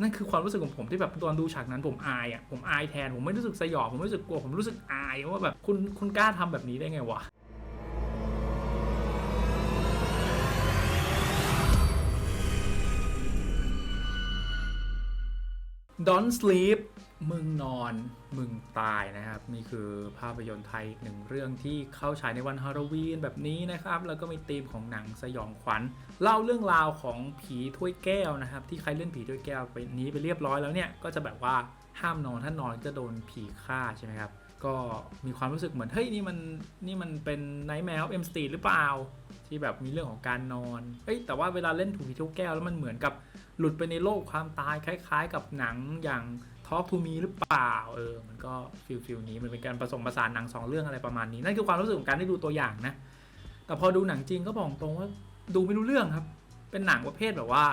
นั่นคือความรู้สึกของผมที่แบบตอนดูฉากนั้นผมอายอะผมอายแทนผมไม่รู้สึกสยองผมไม่รู้สึกกลัวผมรู้สึกอายว่าแบบคุณคุณกล้าทำแบบนี้ได้ไงวะ Don't sleep มึงนอนมึงตายนะครับนี่คือภาพยนตร์ไทยหนึ่งเรื่องที่เข้าฉายในวันฮาโลวีนแบบนี้นะครับ แล้วก็มีธีมของหนังสยองขวัญ เล่าเรื่องราวของผีถ้วยแก้วนะครับ ที่ใครเล่นผีถ้วยแก้วไปนี้ไปเรียบร้อยแล้วเนี่ย ก็จะแบบว่าห้ามนอนถ้านอนจะโดนผีฆ่าใช่ไหมครับ ก็มีความรู้สึกเหมือนเฮ้ยนี่มันนี่มันเป็นไนท์แมวเอ็มสตีหรือเปล่า ที่แบบมีเรื่องของการนอนเฮ้ยแต่ว่าเวลาเล่นถูผีถ้วยแก้วแล้วมันเหมือนกับหลุดไปในโลกความตายคล้าย ๆ กับหนังอย่าง Talk to Me หรือเปล่าเออมันก็ฟิลฟิลนี้มันเป็นการผสมผสานหนังสองเรื่องอะไรประมาณนี้ นั่นคือความรู้สึกของการได้ดูตัวอย่างนะ แต่พอดูหนังจริงก็บอกตรงว่าดูไม่รู้เรื่องครับ เป็นหนังประเภทแบบว่า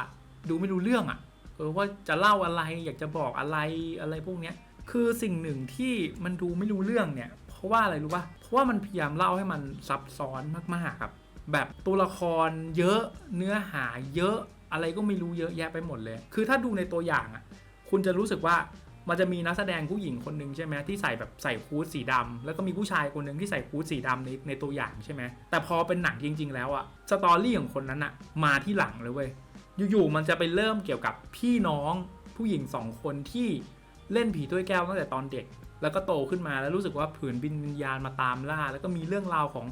ดูไม่รู้เรื่องอะ่ะเออว่าจะเล่าอะไรอยากจะบอกอะไรอะไรพวกเนี้ยคือสิ่งหนึ่งที่มันดูไม่รู้เรื่องเนี่ย เพราะว่าอะไรรู้ป่ะเพราะว่ามันพยายามเล่าให้มันซับซ้อนมากๆครับ แบบตัวละครเยอะเนื้อหาเยอะอะไรก็ไม่รู้เยอะแยะไปหมดเลย คือถ้าดูในตัวอย่างอะ คุณจะรู้สึกว่า มันจะมีนักแสดงผู้หญิงคนหนึ่งใช่ไหมที่ใส่แบบใส่ฮูดสีดำแล้วก็มีผู้ชายคนหนึ่งที่ใส่ฮูดสีดำในในตัวอย่างใช่ไหมแต่พอเป็นหนังจริง ๆ แล้วอะสตอรี่ของคนนั้นอะมาที่หลังเลยเว้ยอยู่ๆมันจะไปเริ่มเกี่ยวกับพี่น้องผู้หญิงสองคนที่เล่นผีถ้วยแก้วตั้งแต่ตอนเด็ก แล้วก็โตขึ้นมาแล้วรู้สึกว่าผืนบินวิญญาณมาตามล่า แล้วก็มีเรื่องราวของ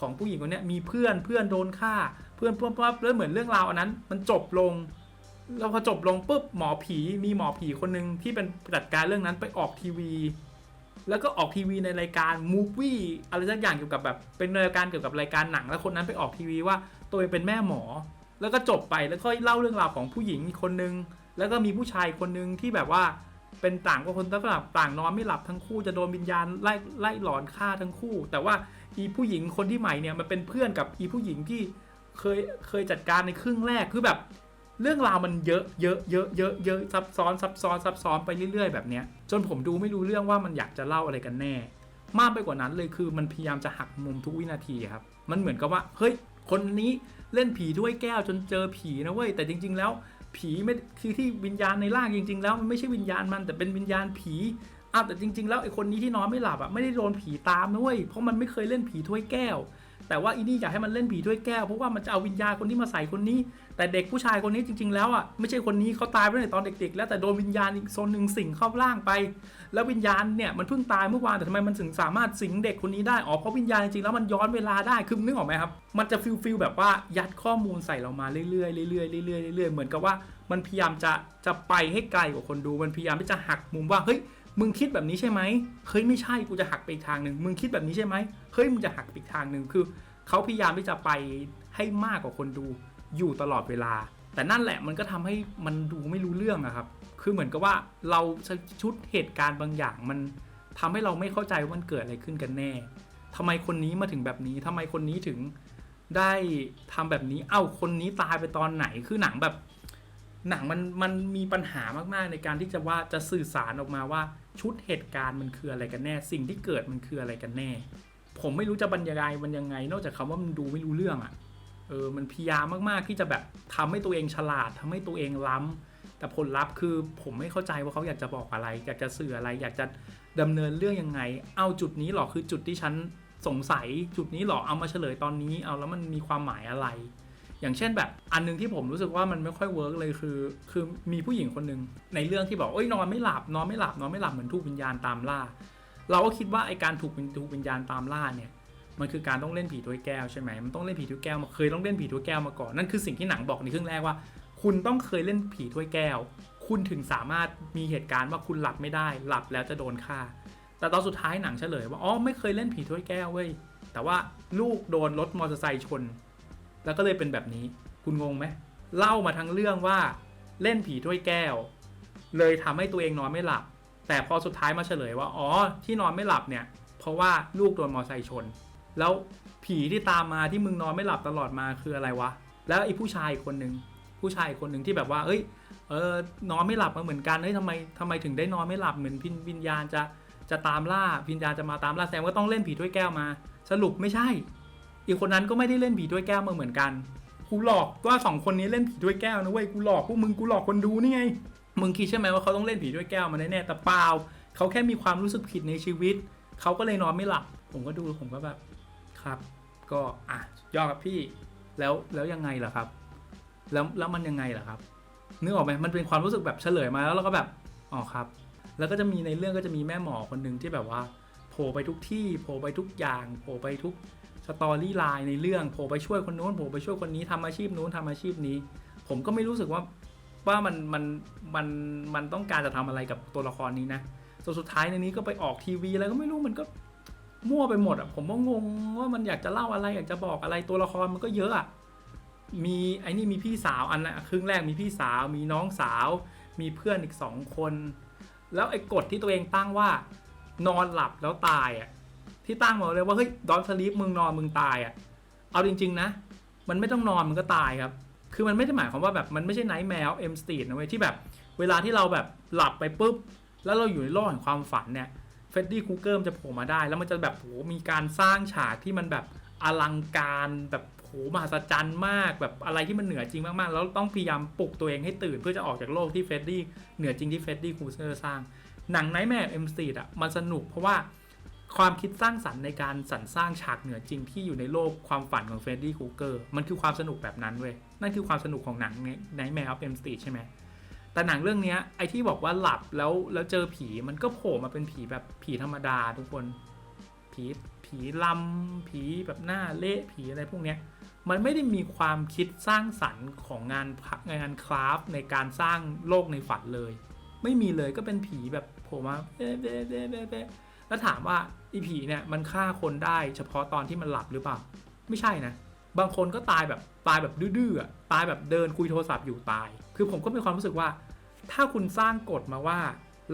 ของผู้หญิงคนนี้มีเพื่อนเพื่อนโดนฆ่า เพื่อนเพื่อนปั๊บแล้วเหมือนเรื่องราวอันนั้น มันจบลง แล้วพอจบลงปุ๊บหมอผีมีหมอผีคนหนึ่งที่เป็นจัดการเรื่องนั้นไปออกทีวี แล้วก็ออกทีวีในรายการมูฟวี่อะไรสักอย่างเกี่ยวกับแบบเป็นรายการเกี่ยวกับรายการหนัง แล้วคนนั้นไปออกทีวีว่าตัวเองเป็นแม่หมอ แล้วก็จบไปแล้วก็เล่าเรื่องราวของผู้หญิงคนนึงแล้วก็มีผู้ชายคนนึงที่แบบว่าเป็นต่างกับคนต่างต่างนอนไม่หลับทั้งคู่จะโดนวิญญาณไล่ไล่หลอนฆ่าทั้งคู่ แต่ว่าอีผู้หญิงคนที่ใหม่เนี่ยมันเป็นเพื่อนกับอีผู้หญิงที่เคยเคยจัดการในครึ่งแรกคือแบบ เรื่องราวมันเยอะเยอะเยอะเยอะเยอะซับซ้อนซับซ้อนซับซ้อนไปเรื่อยๆแบบเนี้ยจนผมดูไม่รู้เรื่องว่ามันอยากจะเล่าอะไรกันแน่ มากไปกว่านั้นเลยคือมันพยายามจะหักมุมทุกวินาทีครับมันเหมือนกับว่าเฮ้ยคนนี้เล่นผีด้วยแก้วจนเจอผีนะเว้ยแต่จริง ๆ แล้ว ผีไม่คือที่วิญญาณในร่างจริง ๆ แล้วมันไม่ใช่วิญญาณมันแต่เป็นวิญญาณผีอ้าวแต่จริง ๆ แล้วไอ้คนนี้ที่นอนไม่หลับอะไม่ได้โดนผีตามนะเว้ยเพราะมันไม่เคยเล่นผีถ้วยแก้ว แต่ว่าอีนี่อยากให้มันเล่นผีถ้วยแก้วเพราะว่ามันจะเอาวิญญาณคนนี้มาใส่คนนี้ แต่เด็กผู้ชายคนนี้จริง ๆ แล้วอะไม่ใช่คนนี้เขาตายไปตั้งแต่ตอนเด็ก ๆ แล้วแต่โดนวิญญาณอีกโซนหนึ่งสิงเข้าร่างไป แล้ววิญญาณเนี่ยมันเพิ่งตายเมื่อวานแต่ทำไมมันถึงสามารถสิงเด็กคนนี้ได้อ๋อเพราะวิญญาณจริงๆแล้วมันย้อนเวลาได้คือนึกออกไหมครับ มันจะฟิลฟิลแบบว่ายัดข้อมูลใส่เรามาเรื่อยๆเรื่อยๆเรื่อยๆเรื่อยๆเหมือนกับว่ามันพยายามจะจะไปให้ไกลกว่าคนดูมันพยายามที่จะหักมุมว่าเฮ้ย มึงคิดแบบนี้ใช่ไหมเฮ้ยไม่ใช่กูจะหักไปอีกทางหนึ่งมึงคิดแบบนี้ใช่ไหมเฮ้ยมึงจะหักไปอีกทางหนึ่งคือเขาพยายามที่จะไปให้มากกว่าคนดูอยู่ตลอดเวลา แต่นั่นแหละมันก็ทำให้มันดูไม่รู้เรื่องอะครับ คือเหมือนกับว่าเราชุดเหตุการณ์บางอย่างมันทำให้เราไม่เข้าใจว่ามันเกิดอะไรขึ้นกันแน่ทำไมคนนี้มาถึงแบบนี้ทำไมคนนี้ถึงได้ทำแบบนี้ เอ้าคนนี้ตายไปตอนไหน คือหนังแบบ หนังมันมันมีปัญหามากๆในการที่จะว่าจะสื่อสารออกมาว่าชุดเหตุการณ์มันคืออะไรกันแน่ สิ่งที่เกิดมันคืออะไรกันแน่ ผมไม่รู้จะบรรยายมันยังไง นอกจากคำว่ามันดูไม่รู้เรื่องอะ่ะเออมันพยายามมากๆที่จะแบบทำให้ตัวเองฉลาดทำให้ตัวเองล้ำแต่ผลลัพธ์คือผมไม่เข้าใจว่าเขาอยากจะบอกอะไร อยากจะสื่ออะไร อยากจะดำเนินเรื่องยังไง เอาจุดนี้หรอคือจุดที่ฉันสงสัยจุดนี้หรอเอามาเฉลยตอนนี้ เอาแล้วมันมีความหมายอะไร อย่างเช่นแบบอันหนึงที่ผมรู้สึกว่ามันไม่ค่อยเวิร์กเลยคือ คือมีผู้หญิงคนหนึ่งในเรื่องที่บอกเอ้ยนอนไม่หลับนอนไม่หลับนอนไม่หลับเหมือนถูกวิญญาณตามล่า เราก็คิดว่าไอการถูกถูกวิญญาณตามล่าเนี่ยมันคือการต้องเล่นผีถ้วยแก้วใช่ไหมมันต้องเล่นผีถ้วยแก้วมาเคยต้องเล่นผีถ้วยแก้วมาก่อนนั่นคือสิ่งที่หนังบอกในครึ่งแรกว่า คุณต้องเคยเล่นผีถ้วยแก้ว คุณถึงสามารถมีเหตุการณ์ว่าคุณหลับไม่ได้ หลับแล้วจะโดนฆ่า แต่ตอนสุดท้ายหนังเฉลยว่าอ๋อไม่เคยเล่นผีถ้วยแก้วเว้ยแต่ว่าลูกโดนรถมอเตอร์ไซค์ชน แล้วก็เลยเป็นแบบนี้ คุณงงไหมเล่ามาทั้งเรื่องว่าเล่นผีถ้วยแก้ว เลยทำให้ตัวเองนอนไม่หลับ แต่พอสุดท้ายมาเฉลยว่าอ๋อที่นอนไม่หลับเนี่ย เพราะว่าลูกโดนมอเตอร์ไซค์ชน แล้วผีที่ตามมาที่มึงนอนไม่หลับตลอดมาคืออะไรวะ แล้วไอ้ผู้ชายคนหนึ่งผู้ชายคนหนึ่งที่แบบว่า เอ้ย เออนอนไม่หลับมาเหมือนกันเฮ้ยทำไมทำไมถึงได้นอนไม่หลับเหมือนพินวิญญาณจะจะตามล่าวิญญาณจะมาตามล่าแสดงว่าต้องเล่นผีถ้วยแก้วมา สรุปไม่ใช่ อีกคนนั้นก็ไม่ได้เล่นผีถ้วยแก้วมาเหมือนกัน กูหลอกว่าสองคนนี้เล่นผีถ้วยแก้วนะเว้ย กูหลอกพวกมึง กูหลอกคนดูนี่ไง มึงคิดใช่ไหมว่าเขาต้องเล่นผีด้วยแก้วมาแน่ๆ แต่เปล่า เขาแค่มีความรู้สึกผิดในชีวิต เขาก็เลยนอนไม่หลับ ผมก็ดู ผมก็แบบ ครับ ก็อะยอดครับพี่ แล้ว แล้วยังไงล่ะครับ แล้ว แล้วมันยังไงล่ะครับ นึกออกไหมมันเป็นความรู้สึกแบบเฉลยมาแล้วเราก็แบบ อ๋อครับ แล้วก็จะมีในเรื่องก็จะมีแม่หมอคนหนึ่งที่แบบว่าโผล่ไปทุกที่โผล่ไปทุกอย่างโผล่ไปทุก สตอรี่ไลน์ในเรื่องโผล่ไปช่วยคนโน้นโผล่ไปช่วยคนนี้ทำอาชีพนู้นทำอาชีพนี้ ผมก็ไม่รู้สึกว่าว่ามันมันมันมันต้องการจะทำอะไรกับตัวละครนี้นะส่วนสุดท้ายในนี้ก็ไปออกทีวีอะไรก็ไม่รู้มันก็มั่วไปหมดอะผมก็งงว่ามันอยากจะเล่าอะไรอยากจะบอกอะไรตัวละครมันก็เยอะอะมีไอ้นี่มีพี่สาวอันนะครึ่งแรกมีพี่สาว มีน้องสาว มีเพื่อนอีกสองคน แล้วไอ้กฎที่ตัวเองตั้งว่านอนหลับแล้วตายอะ ที่ตั้งมาเลยว่าเฮ้ยดอนสลีปมึงนอนมึงตายอะ เอาจริง ๆ นะ มันไม่ต้องนอนมันก็ตายครับ คือมันไม่ได้หมายความว่าแบบมันไม่ใช่ไนท์แมวเอ็มสตีดนะเว้ยที่แบบ เวลาที่เราแบบหลับไปปุ๊บ แล้วเราอยู่ในโลกแห่งความฝันเนี่ยเฟดดี้คูเกอร์มันจะโผล่มาได้ แล้วมันจะแบบโหมีการสร้างฉากที่มันแบบอลังการแบบโหมหัศจรรย์มากแบบอะไรที่มันเหนือจริงมากๆ แล้วต้องพยายามปลุกตัวเองให้ตื่นเพื่อจะออกจากโลกที่เฟดดี้เหนือจริงที่เฟดดี้คูเกอร์สร้าง หนังไนท์แมร์เอ็มสตีดอะมันสนุกเพราะว่า ความคิดสร้างสรรค์ในการสรรสร้างฉากเหนือจริงที่อยู่ในโลกความฝันของเฟรดดี้คูเกอร์มันคือความสนุกแบบนั้นเว้ยนั่นคือความสนุกของหนังไนแมร์ออฟเอ็มสตีใช่ไหมแต่หนังเรื่องนี้ไอที่บอกว่าหลับแล้วแล้วเจอผีมันก็โผล่มาเป็นผีแบบผีธรรมดาทุกคน ผีผีลำผีแบบหน้าเละผีอะไรพวกเนี้ยมันไม่ได้มีความคิดสร้างสรรค์ของงานพักงานคราฟในการสร้างโลกในฝันเลย ไม่มีเลยก็เป็นผีแบบโผล่มาเบ๊ะเบ๊ะเบ๊ะเบ๊ะ แล้วถามว่าอีผีเนี่ยมันฆ่าคนได้เฉพาะตอนที่มันหลับหรือเปล่า ไม่ใช่นะ บางคนก็ตายแบบตายแบบดื้อๆตายแบบเดินคุยโทรศัพท์อยู่ตาย คือผมก็มีความรู้สึกว่า ถ้าคุณสร้างกฎมาว่า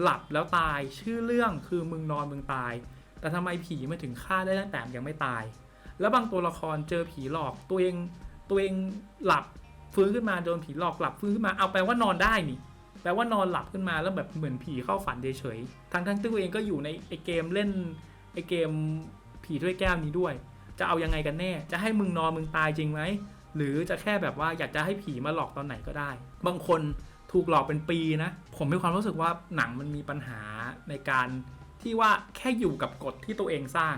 หลับแล้วตายชื่อเรื่องคือมึงนอนมึงตาย แต่ทำไมผีมาถึงฆ่าได้ตั้งแต่ยังไม่ตาย แล้วบางตัวละครเจอผีหลอกตัวเองตัวเองหลับฟื้นขึ้นมาโดนผีหลอกหลับฟื้นขึ้นมาเอาแปลว่านอนได้นี่ แปลว่านอนหลับขึ้นมาแล้วแบบเหมือนผีเข้าฝันเฉยๆทั้งทั้งๆที่ตัวเองก็อยู่ในไอเกมเล่นไอเกมผีถ้วยแก้วนี้ด้วย จะเอายังไงกันแน่ จะให้มึงนอนมึงตายจริงไหมหรือจะแค่แบบว่าอยากจะให้ผีมาหลอกตอนไหนก็ได้ บางคนถูกหลอกเป็นปีนะ ผมมีความรู้สึกว่าหนังมันมีปัญหาในการที่ว่าแค่อยู่กับกฎที่ตัวเองสร้าง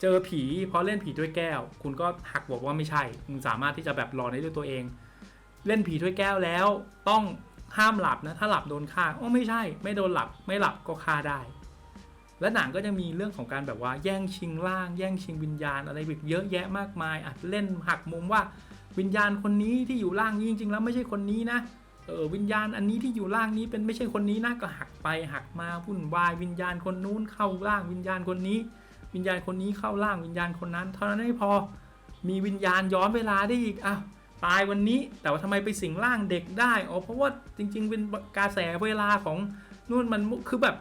เจอผีเพราะเล่นผีถ้วยแก้ว คุณก็หักบอกว่าไม่ใช่ คุณสามารถที่จะแบบรอได้ด้วยตัวเอง เล่นผีถ้วยแก้วแล้ว ต้อง ห้ามหลับนะถ้าหลับโดนฆ่าโอ้ไม่ใช่ ไม่โดนหลับไม่หลับก็ฆ่าได้ และหนังก็จะมีเรื่องของการแบบว่าแย่งชิงร่าง แย่งชิงวิญญาณอะไรแบบเยอะแยะมากมายอาจเล่นหักมุมว่าวิญญาณคนนี้ที่อยู่ร่างนี้จริงๆแล้วไม่ใช่คนนี้นะเออวิญญาณอันนี้ที่อยู่ร่างนี้เป็นไม่ใช่คนนี้นะก็หักไปหักมาวุ่นวายวิญญาณคนนู้นเข้าร่างวิญญาณคนนี้ วิญญาณคนนี้เข้าร่างวิญญาณคนนั้น เท่านั้นไม่พอมีวิญญาณย้อนเวลาได้อีกอ้าว ตายวันนี้ แต่ว่าทำไมไปสิงร่างเด็กได้อ๋อเพราะว่าจริง ๆ เป็นกระแสเวลาของนู่นมันคือแบบ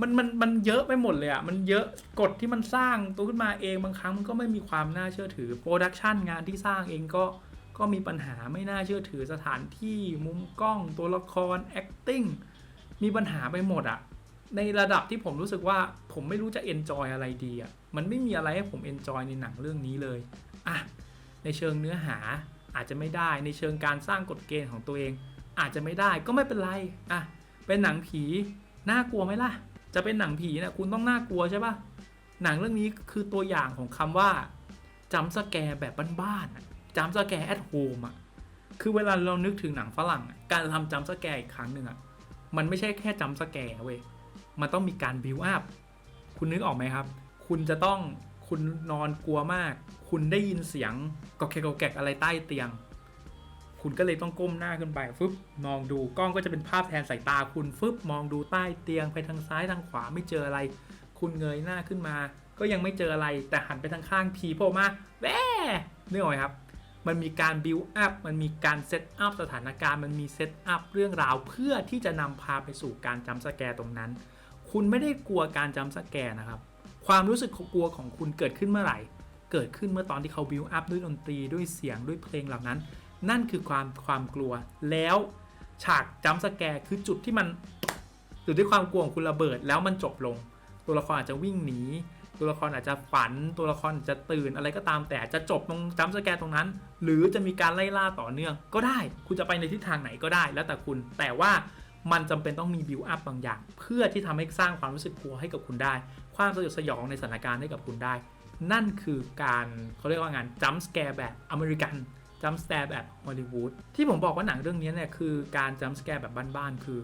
มันมันมันเยอะไปหมดเลยอะมันเยอะกฎที่มันสร้างตัวขึ้นมาเองบางครั้งมันก็ไม่มีความน่าเชื่อถือโปรดักชันงานที่สร้างเองก็ก็มีปัญหาไม่น่าเชื่อถือสถานที่มุมกล้องตัวละคร acting มีปัญหาไปหมดอะในระดับที่ผมรู้สึกว่าผมไม่รู้จะ enjoy อะไรดีอะมันไม่มีอะไรให้ผม enjoy ในหนังเรื่องนี้เลยอะในเชิงเนื้อหา อาจจะไม่ได้ในเชิงการสร้างกฎเกณฑ์ของตัวเอง อาจจะไม่ได้ก็ไม่เป็นไรอะเป็นหนังผีน่ากลัวไหมล่ะ จะเป็นหนังผีนะคุณต้องน่ากลัวใช่ปะหนังเรื่องนี้คือตัวอย่างของคำว่าจำสแกร์แบบบ้านๆจำสแกร์แอทโฮมอะคือเวลาเรานึกถึงหนังฝรั่ง การทำจำสแกร์อีกครั้งหนึ่งอะมันไม่ใช่แค่จำสแกร์เว้ยมันต้องมีการบิวอัพคุณนึกออกไหมครับ คุณจะต้อง คุณนอนกลัวมาก คุณได้ยินเสียงกอกแกกกอกแกกอะไรใต้เตียง คุณก็เลยต้องก้มหน้าขึ้นไปฟึบมองดูกล้องก็จะเป็นภาพแทนสายตา คุณฟึบมองดูใต้เตียงไปทางซ้ายทางขวาไม่เจออะไร คุณเงยหน้าขึ้นมา ก็ยังไม่เจออะไร แต่หันไปทางข้างผีโผล่มาแว่นึกออกไหมครับ มันมีการบิวอัพมันมีการเซตอัพสถานการณ์มันมีเซตอัพเรื่องราวเพื่อที่จะนำพาไปสู่การจำสแกร์ตรงนั้น คุณไม่ได้กลัวการจำสแกร์นะครับ ความรู้สึกกลัวของคุณเกิดขึ้นเมื่อไหร่ เกิดขึ้นเมื่อตอนที่เขาบิวอัพด้วยดนตรีด้วยเสียงด้วยเพลงเหล่านั้น นั่นคือความความกลัว แล้วฉากจัมสแกร์คือจุดที่มันจุดที่ความกลัวของคุณระเบิดแล้วมันจบลง ตัวละครอาจจะวิ่งหนี ตัวละครอาจจะฝัน ตัวละครอาจจะตื่นอะไรก็ตามแต่จะจบตรงจัมสแกร์ตรงนั้น หรือจะมีการไล่ล่าต่อเนื่อง ก็ได้ คุณจะไปในทิศทางไหนก็ได้แล้วแต่คุณ แต่ว่ามันจำเป็นต้องมีบิวอัพบางอย่าง เพื่อที่ทำให้สร้างความรู้สึกกลัวให้กับคุณได้ ความสยดสยองในสถานการณ์ให้กับคุณได้ นั่นคือการเขาเรียกว่างานจัมส์สแกร์แบบอเมริกันจัมส์สแกร์แบบฮอลลีวูดที่ผมบอกว่าหนังเรื่องนี้เนี่ยคือการจัมส์สแกร์แบบบ้านๆคือ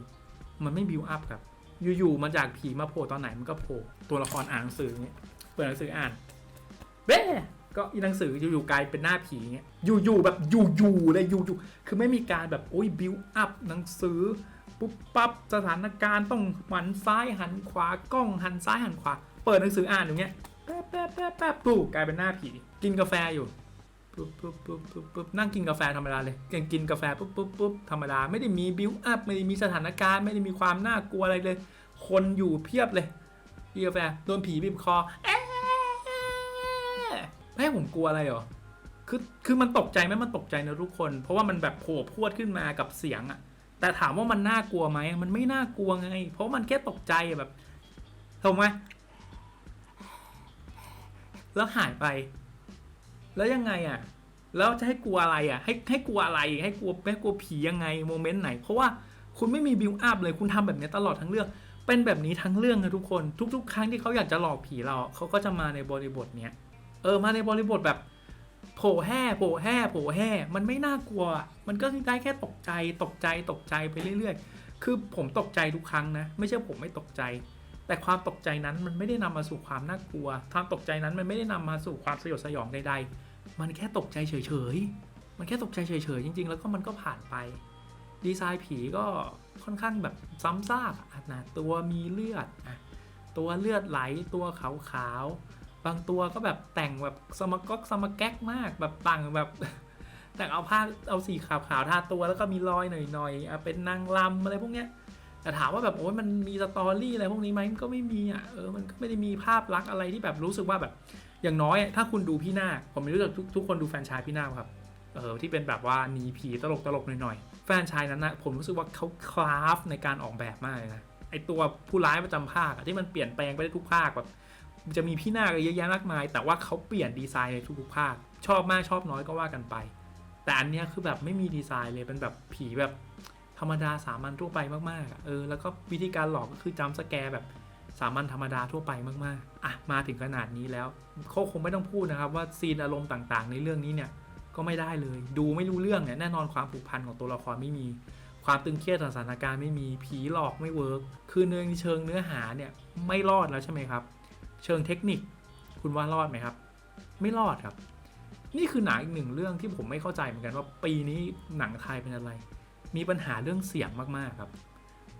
มันไม่บิวอัพครับอยู่ๆมาจากผีมาโผล่ตอนไหนมันก็โผล่ตัวละครอ่านหนังสือเนี่ยเปิดหนังสืออ่านเบ้ก็อีหนังสืออยู่ๆกลายเป็นหน้าผีเงี้ยอยู่ๆแบบอยู่ๆเลยอยู่ๆคือไม่มีการแบบโอ้ยบิวอัพหนังสือ ปุ๊บปั๊บสถานการณ์ต้องหันซ้ายหันขวากล้องหันซ้ายหันขวา เปิดหนังสืออ่านอย่างเงี้ยแป๊บแป๊บแป๊บแป๊บปุ๊บกลายเป็นหน้าผีกินกาแฟอยู่ปุ๊บปุ๊บปุ๊บปุ๊บปุ๊บนั่งกินกาแฟธรรมดาเลยกินกินกาแฟปุ๊บปุ๊บปุ๊บธรรมดาไม่ได้มีบิวอัพไม่ได้มีสถานการณ์ไม่ได้มีความน่ากลัวอะไรเลย คนอยู่เพียบเลยกินกาแฟโดนผีบีบคอเอ๊ะไม่ให้ผมกลัวอะไรเหรอคือคือมันตกใจไหมมันตกใจนะทุกคน เพราะว่ามันแบบโผล่พรวดขึ้นมากับเสียงอะ แต่ถามว่ามันน่ากลัวไหมมันไม่น่ากลัวไง เพราะมันแค่ตกใจแบบถูกไหมแล้วหายไป แล้วยังไงอะแล้วจะให้กลัวอะไรอะให้ให้กลัวอะไร ให้กลัวให้กลัวผียังไงโมเมนต์ไหน เพราะว่าคุณไม่มีบิวอัพเลยคุณทำแบบนี้ตลอดทั้งเรื่อง เป็นแบบนี้ทั้งเรื่องนะทุกคน ทุก ๆ ครั้งที่เขาอยากจะหลอกผีเราเขาก็จะมาในบริบทเนี้ย เออมาในบริบทแบบ โผล่แห่โผล่แห่โผล่แห่มันไม่น่ากลัว มันก็ได้แค่ตกใจตกใจตกใจไปเรื่อยๆ คือผมตกใจทุกครั้งนะ ไม่ใช่ผมไม่ตกใจ แต่ความตกใจนั้นมันไม่ได้นำมาสู่ความน่ากลัว ความตกใจนั้นมันไม่ได้นำมาสู่ความสยดสยองใดๆ มันแค่ตกใจเฉยๆ มันแค่ตกใจเฉยๆ จริง ๆ แล้วก็มันก็ผ่านไป ดีไซน์ผีก็ค่อนข้างแบบซ้ำซากนะตัวมีเลือด ตัวเลือดไหลตัวขาวๆ บางตัวก็แบบแต่งแบบสมก๊อกสมแก๊กมากแบบต่างแบบแต่งเอาผ้าเอาสีขาวๆทาตัวแล้วก็มีรอยหน่อยๆอะเป็นนางรำอะไรพวกเนี้ยแต่ถามว่าแบบโอ้ยมันมีสตอรี่อะไรพวกนี้ไหมมันก็ไม่มีอะเออมันก็ไม่ได้มีภาพลักษณ์อะไรที่แบบรู้สึกว่าแบบ อย่างน้อยถ้าคุณดูพี่นาคผมไม่รู้จักทุกทุกคนดูแฟนชายพี่นาคครับเออที่เป็นแบบว่าหนีผีตลกตลกๆหน่อยๆแฟนชายนั้นนะผมรู้สึกว่าเขาคราฟในการออกแบบมากเลยนะไอตัวผู้ร้ายประจำภาคที่มันเปลี่ยนแปลงไปได้ทุกภาคแบบ จะมีพี่นาคเยอะแยะมากมาย แต่ว่าเขาเปลี่ยนดีไซน์ในทุกๆภาค ชอบมากชอบน้อยก็ว่ากันไป แต่อันเนี้ยคือแบบไม่มีดีไซน์เลยเป็นแบบผีแบบธรรมดาสามัญทั่วไปมากๆเออแล้วก็วิธีการหลอกก็คือจัมป์สแกร์แบบสามัญธรรมดาทั่วไปมากๆ อะ มาถึงขนาดนี้แล้วเขาคงไม่ต้องพูดนะครับว่าซีนอารมณ์ต่างๆ ในเรื่องนี้เนี่ยก็ไม่ได้เลย ดูไม่รู้เรื่องเนี่ยแน่นอนความผูกพันของตัวละครไม่มี ความตึงเครียดสถานการณ์ไม่มีผีหลอกไม่เวิร์กคือเนื้อเชิงเนื้อหาเนี่ยไม่รอดแล้วใช่ไหมครับ เชิงเทคนิค คุณว่ารอดไหมครับ ไม่รอดครับ นี่คือหนังอีกหนึ่งเรื่องที่ผมไม่เข้าใจเหมือนกันว่าปีนี้หนังไทยเป็นอะไร มีปัญหาเรื่องเสียงมากๆครับ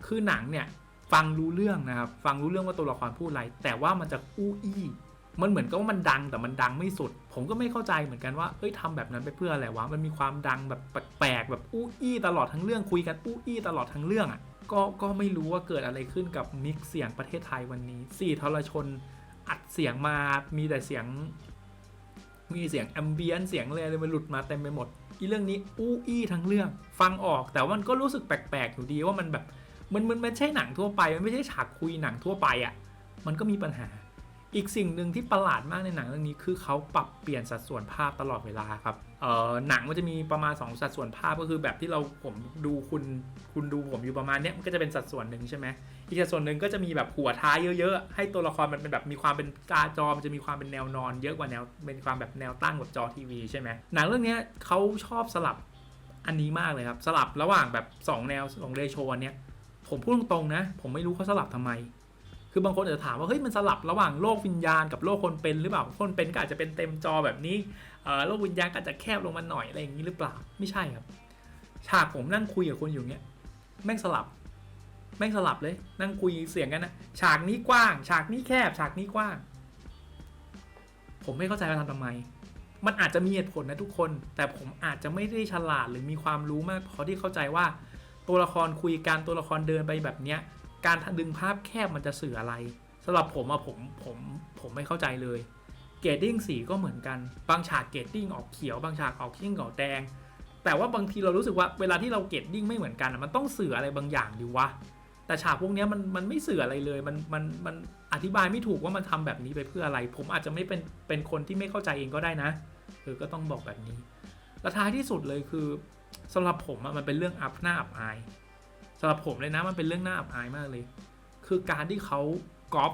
คือหนังเนี่ยฟังรู้เรื่องนะครับ ฟังรู้เรื่องว่าตัวละครพูดอะไร แต่ว่ามันจะอู้อี้ มันเหมือนกับว่ามันดังแต่มันดังไม่สุด ผมก็ไม่เข้าใจเหมือนกันว่า เอ้ยทำแบบนั้นไปเพื่ออะไรวะ มันมีความดังแบบแปลกๆแบบอู้อี้ตลอดทั้งเรื่องคุยกันอู้อี้ตลอดทั้งเรื่องอะ ก็ ก็ไม่รู้ว่าเกิดอะไรขึ้นกับมิกซ์เสียงประเทศไทยวันนี้ สี่ทรชน อัดเสียงมามีแต่เสียง มีเสียงแอมเบียนเสียงอะไรเลยมันหลุดมาเต็มไปหมด อีเรื่องนี้อู้อี้ทั้งเรื่อง ฟังออกแต่ว่ามันก็รู้สึกแปลกๆอยู่ดีว่ามันแบบมันมันไม่ใช่หนังทั่วไป มันไม่ใช่ฉากคุยหนังทั่วไปอะ่ะ มันก็มีปัญหา อีกสิ่งหนึ่งที่ประหลาดมากในหนังเรื่องนี้คือเขาปรับเปลี่ยนสัดส่วนภาพตลอดเวลาครับ หนังมันจะมีประมาณ 2 สัดส่วนภาพก็คือแบบที่เราผมดูคุณคุณดูผมอยู่ประมาณเนี้ยมันก็จะเป็นสัดส่วนหนึ่งใช่ไหมอีกสัดส่วนหนึ่งก็จะมีแบบหัวท้ายเยอะๆ ให้ตัวละครมันเป็นแบบมีความเป็นกาจอมันจะมีความเป็นแนวนอน เยอะกว่าแนวเป็นความแบบแนวตั้งแบบจอทีวีใช่ไหมหนังเรื่องนี้เขาชอบสลับอันนี้มากเลยครับ สลับระหว่างแบบ 2 แนวสองเรโชอันเนี้ยผมพูดตรงๆนะ ผมไม่รู้เขาสลับทำไม คือบางคนอาจจะถามว่าเฮ้ยมันสลับระหว่างโลกวิญญาณกับโลกคนเป็นหรือเปล่าคนเป็นก็อาจจะเป็นเต็มจอแบบนี้ โลกวิญญาณก็อาจจะแคบลงมาหน่อยอะไรอย่างนี้หรือเปล่าไม่ใช่ครับ ฉากผมนั่งคุยกับคนอยู่เนี้ยแม่งสลับ แม่งสลับเลย นั่งคุยเสียงกันนะฉากนี้กว้าง ฉากนี้แคบ ฉากนี้กว้าง ผมไม่เข้าใจว่าทำทำไม มันอาจจะมีเหตุผลนะทุกคน แต่ผมอาจจะไม่ได้ฉลาดหรือมีความรู้มากพอที่เข้าใจว่า ตัวละครคุยกันตัวละครเดินไปแบบเนี้ย การดึงภาพแคบมันจะสื่ออะไรสำหรับผมอะผมผมผมไม่เข้าใจเลย เกรดดิ้งสีก็เหมือนกัน บางฉากเกรดดิ้งออกเขียว บางฉากออกเขียวออกแดง แต่ว่าบางทีเรารู้สึกว่าเวลาที่เราเกรดดิ้งไม่เหมือนกันมันต้องสื่ออะไรบางอย่างดิวะ แต่ฉากพวกนี้มันมันไม่สื่ออะไรเลย มันมันมันอธิบายไม่ถูกว่ามันทำแบบนี้ไปเพื่ออะไร ผมอาจจะไม่เป็นเป็นคนที่ไม่เข้าใจเองก็ได้นะเออก็ต้องบอกแบบนี้ และท้ายที่สุดเลยคือสำหรับผมมันเป็นเรื่องอัพหน้าอับอายสำหรับผมเลยนะมันเป็นเรื่องหน่าอับอายมากเลย คือการที่เขาก๊อป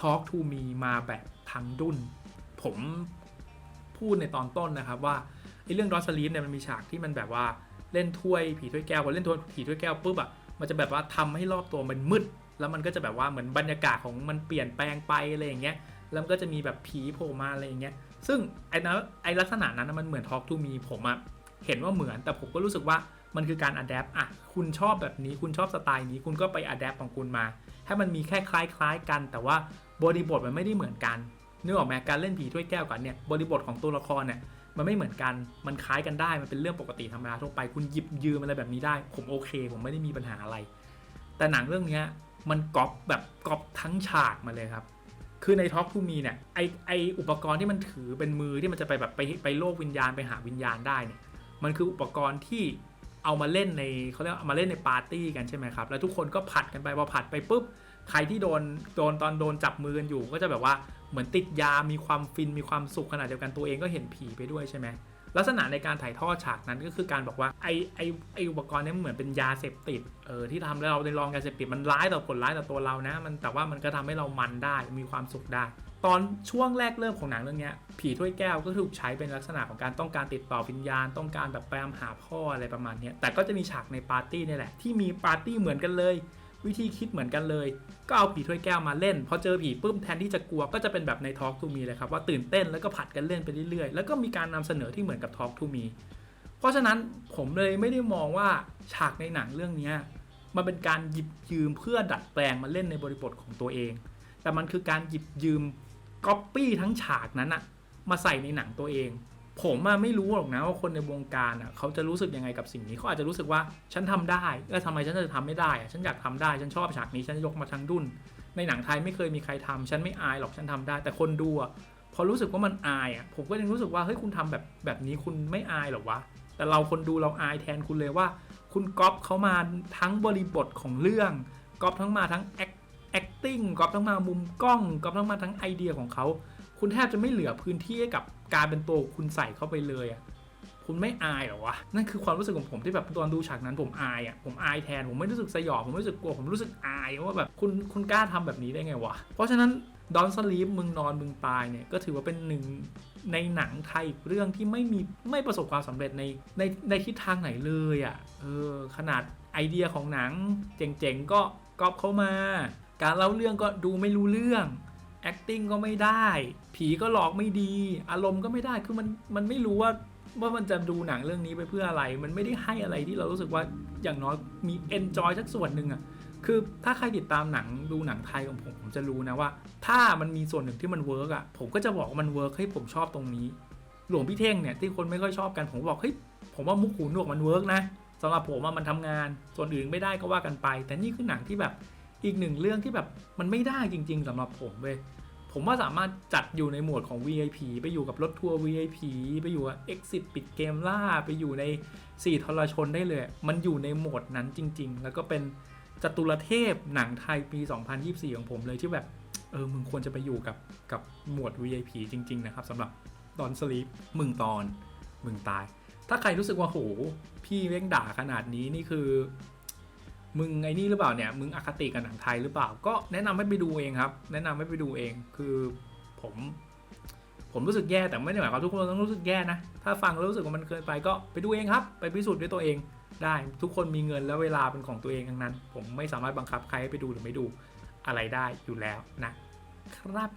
Talk to Me มาแบบทั้งดุน ผมพูดในตอนต้นนะครับว่าไอ้เรื่องดอสลีฟเนี่ยมันมีฉากที่มันแบบว่าเล่นถ้วยผีถ้วยแก้วพอเล่นถ้วยผีถ้วยแก้วปุ๊บอะมันจะแบบว่าทำให้รอบตัวมันมืด แล้วมันก็จะแบบว่าเหมือนบรรยากาศของมันเปลี่ยนแปลงไปอะไรอย่างเงี้ยแล้วมันก็จะมีแบบผีโผล่มาอะไรอย่างเงี้ยซึ่งไอ้นะไอ้ลักษณะนั้นมันเหมือน Talk to Me ผมอะเห็นว่าเหมือนแต่ผมก็รู้สึกว่ามันคือการอัดแอปอะคุณชอบแบบนี้คุณชอบสไตล์นี้คุณก็ไปอัดแอปของคุณมาให้มันมีแค่คล้ายๆกัน แต่ว่าบริบทมันไม่ได้เหมือนกัน นึกออกไหมการเล่นผีถ้วยแก้วกันเนี่ยบริบทของตัวละครเนี่ยมันไม่เหมือนกัน มันคล้ายกันได้ มันเป็นเรื่องปกติธรรมดาทั่วไป คุณหยิบยืมอะไรแบบนี้ได้ ผมโอเค ผมไม่ได้มีปัญหาอะไร แต่หนังเรื่องนี้มันก๊อปแบบก๊อปทั้งฉากมาเลยครับ คือใน Talk to Me เนี่ย ไอไออุปกรณ์ที่มันถือเป็นมือที่มันจะไปแบบไปไปโลกวิญญาณไปหาวิญญาณได้เนี่ย มันคืออุปกรณ์ที่เอามาเล่นในเขาเรียกว่าเอามาเล่นในปาร์ตี้กันใช่ไหมครับ แล้วทุกคนก็ผัดกันไป พอผัดไปปุ๊บ ใครที่โดนโดนตอนโดนจับมือกันอยู่ ก็จะแบบว่า เหมือนติดยา มีความฟิน มีความสุขขนาดเดียวกันตัวเองก็เห็นผีไปด้วยใช่ไหมลักษณะในการถ่ายทอดฉากนั้นก็คือการบอกว่าไอไอไออุปกรณ์นี้เหมือนเป็นยาเสพติดเออที่ทำแล้วเราได้ลองยาเสพติดมันร้ายต่อผลร้ายต่อตัวเรานะ มันแต่ว่ามันก็ทำให้เรามันได้มีความสุขได้ ตอนช่วงแรกเริ่มของหนังเรื่องนี้ผีถ้วยแก้วก็ถูกใช้เป็นลักษณะของการต้องการติดต่อวิญญาณ ต้องการแบบไปตามหาพ่ออะไรประมาณนี้แต่ก็จะมีฉากในปาร์ตี้นี่แหละที่มีปาร์ตี้เหมือนกันเลย วิธีคิดเหมือนกันเลย ก็เอาผีถ้วยแก้วมาเล่น พอเจอผีปุ๊บแทนที่จะกลัวก็จะเป็นแบบใน Talk to Me เลยครับว่าตื่นเต้นแล้วก็ผัดกันเล่นไปเรื่อยๆ แล้วก็มีการนำเสนอที่เหมือนกับ Talk to Me เพราะฉะนั้นผมเลยไม่ได้มองว่าฉากในหนังเรื่องนี้มันเป็นการหยิบยืมเพื่อดัดแปลงมาเล่นในบริบทของตัวเอง แต่มันคือการหยิบยืมก๊อปปี้ทั้งฉากนั้นอะมาใส่ในหนังตัวเอง ผมอะไม่รู้หรอกนะว่าคนในวงการอะเขาจะรู้สึกยังไงกับสิ่งนี้เขาอาจจะรู้สึกว่าฉันทำได้แล้วทำไมฉันจะทำไม่ได้อะฉันอยากทำได้ฉันชอบฉากนี้ฉันยกมาทั้งดุนในหนังไทยไม่เคยมีใครทำฉันไม่อายหรอกฉันทำได้ แต่คนดูอะพอรู้สึกว่ามันอายอะผมก็ยังรู้สึกว่าเฮ้ยคุณทำแบบแบบนี้คุณไม่อายหรอวะแต่เราคนดูเราอายแทนคุณเลยว่า คุณก๊อปเขามาทั้งบริบทของเรื่องก๊อปทั้งมาทั้ง act acting ก๊อปทั้งมามุมกล้องก๊อปทั้งมาทั้งไอเดียของเขา คุณแทบจะไม่เหลือพื้นที่ให้กับการเป็นตัวคุณใส่เข้าไปเลยอะคุณไม่อายเหรอวะ นั่นคือความรู้สึกของผมที่แบบตอนดูฉากนั้นผมอายอะ ผมอายแทน ผมไม่รู้สึกสยอง ผมไม่รู้สึกกลัว ผมรู้สึกอายว่าแบบคุณคุณกล้าทำแบบนี้ได้ไงวะ เพราะฉะนั้นดอนสลีปมึงนอนมึงตายเนี่ยก็ถือว่าเป็นหนึ่งในหนังไทยเรื่องที่ไม่มีไม่ประสบความสำเร็จในในในทิศทางไหนเลยอะ เออขนาดไอเดียของหนังเจ๋งๆก็ก๊อปเข้ามา การเล่าเรื่องก็ดูไม่รู้เรื่อง acting ก็ไม่ได้ ผีก็หลอกไม่ดี อารมณ์ก็ไม่ได้คือมันมันไม่รู้ว่าว่ามันจะดูหนังเรื่องนี้ไปเพื่ออะไร มันไม่ได้ให้อะไรที่เรารู้สึกว่าอย่างน้อยมี enjoy สักส่วนหนึ่งอะคือถ้าใครติดตามหนังดูหนังไทยของผมผมจะรู้นะว่า ถ้ามันมีส่วนหนึ่งที่มันเวิร์กอะผมก็จะบอกว่ามันเวิร์กให้ยผมชอบตรงนี้ หลวงพี่เท่งเนี่ยที่คนไม่ค่อยชอบกันผมบอกเฮ้ยผมว่ามุกหูหนวกมันเวิร์กนะสำหรับผมว่ามันทำงาน ส่วนอื่นไม่ได้ก็ว่ากันไป แต่นี่คือหนังที่แบบ อีกหนึ่งเรื่องที่แบบมันไม่ได้จริง ๆสำหรับผมเว้ยผมว่าสามารถจัดอยู่ในหมวดของ VIP ไปอยู่กับรถทัวร์ VIP ไปอยู่กับ Exit ปิดเกมล่า ไปอยู่ใน 4ทรชนได้เลย มันอยู่ในโหมดนั้นจริง ๆ แล้วก็เป็นจตุรเทพหนังไทยปี 2024 ของผมเลยที่แบบ เออ มึงควรจะไปอยู่กับกับหมวด VIP จริง ๆ นะครับสำหรับตอนสลีปมึงตอน มึงตาย ถ้าใครรู้สึกว่าโห พี่เว้งด่าขนาดนี้นี่คือ มึงไอ้นี่หรือเปล่าเนี่ยมึงอคติกับหนังไทยหรือเปล่า ก็แนะนำให้ไปดูเองครับ แนะนำให้ไปดูเองคือผม ผมรู้สึกแย่แต่ไม่ได้หมายความทุกคนต้องรู้สึกแย่นะถ้าฟังแล้วรู้สึกว่ามันเกินไปก็ไปดูเองครับ ไปพิสูจน์ด้วยตัวเองได้ทุกคนมีเงินและเวลาเป็นของตัวเองทั้งนั้น ผมไม่สามารถบังคับใครให้ไปดูหรือไม่ดูอะไรได้อยู่แล้วนะครับ